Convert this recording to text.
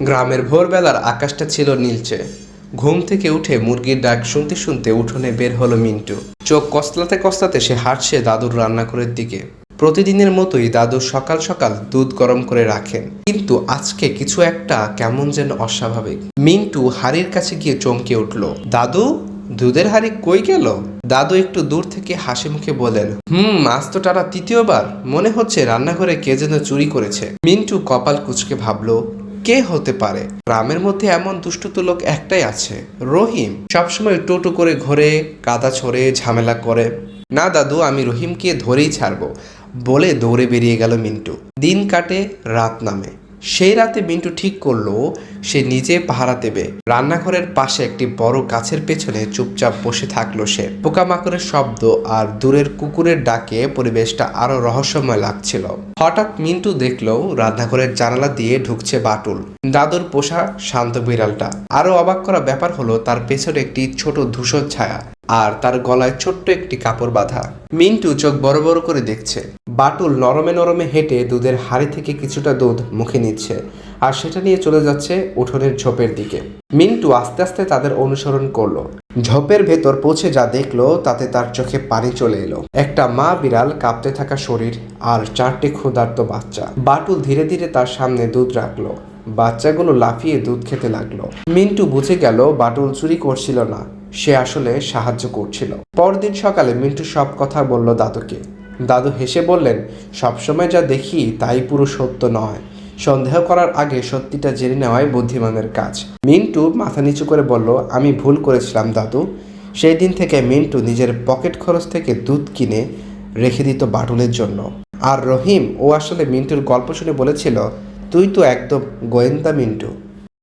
গ্রামের ভোরবেলার আকাশটা ছিল নীলচে। ঘুম থেকে উঠে মুরগির ডাক শুনতে শুনতে উঠোনে বের হলো মিন্টু। চোখ কসলাতে কসলাতে সে হাঁটছে দাদুর রান্নাঘরের দিকে। প্রতিদিনের মতোই দাদু সকাল সকাল দুধ গরম করে রাখেন। কিন্তু আজকে কিছু একটা কেমন যেন অস্বাভাবিক। মিন্টু হাড়ির কাছে গিয়ে চমকে উঠল। দাদু, দুধের হাড়ি কই গেল? দাদু একটু দূর থেকে হাসি মুখে বলেন হুম, আজ তো টানা তৃতীয়বার। মনে হচ্ছে রান্নাঘরে কে যেন চুরি করেছে। মিন্টু কপাল কুচকে ভাবলো কে হতে পারে? গ্রামের মধ্যে এমন দুষ্টু লোক একটাই আছে, রহিম। সবসময় টোটো করে ঘরে, কাদা ছড়ে, ঝামেলা করে। না দাদু, আমি রহিমকে ধরেই ছাড়বো, বলে দৌড়ে বেরিয়ে গেল মিন্টু। দিন কাটে, রাত নামে। সেই রাতে মিন্টু ঠিক করল, সে নিজে পাহারা দেবে। রান্নাঘরের পাশে একটি বড় গাছের পেছনে চুপচাপ বসে থাকল সে। পোকামাকড়ের শব্দ আর দূরের কুকুরের ডাকে পরিবেশটা আরও রহস্যময় লাগছিল। হঠাৎ মিন্টু দেখল, রান্নাঘরের জানালা দিয়ে ঢুকছে বাটুল। দাদুর পোষা শান্ত বিড়ালটা। আরও অবাক করা ব্যাপার হলো, তার পেছনে একটি ছোট ধূসর ছায়া আর তার গলায় ছোট্ট একটি কাপড় বাঁধা। মিন্টু চোখ বড় বড় করে দেখছে। বাটুল নরমে নরমে হেঁটে দুধের হাড়ি থেকে কিছুটা দুধ মুখে নিচ্ছে আর সেটা নিয়ে চলে যাচ্ছে উঠোনের ঝোপের দিকে। মিন্টু আস্তে আস্তে তাদের অনুসরণ করল। ঝোপের ভেতর পৌঁছে যা দেখল, তাতে তার চোখে পানি চলে এলো। একটা মা বিড়াল কাঁপতে থাকা শরীর আর চারটি ক্ষুধার্ত বাচ্চা। বাটুল ধীরে ধীরে তার সামনে দুধ রাখল। বাচ্চাগুলো লাফিয়ে দুধ খেতে লাগল। মিন্টু বুঝে গেল বাটুল চুরি করছিল না, সে আসলে সাহায্য করছিল। পরদিন সকালে মিন্টু সব কথা বলল দাদুকে। দাদু হেসে বললেন, সবসময় যা দেখি তাই পুরো সত্য নয়। সন্দেহ করার আগে সত্যিটা জেনে নেওয়াই বুদ্ধিমানের কাজ। মিন্টু মাথা নিচু করে বলল, আমি ভুল করেছিলাম, দাদু। সেই দিন থেকে মিন্টু নিজের পকেট খরচ থেকে দুধ কিনে রেখে দিত বাটুলের জন্য। আর রহিম, ও আসলে মিন্টুর গল্প শুনে বলেছিল তুই তো একদম গোয়েন্দা মিন্টু।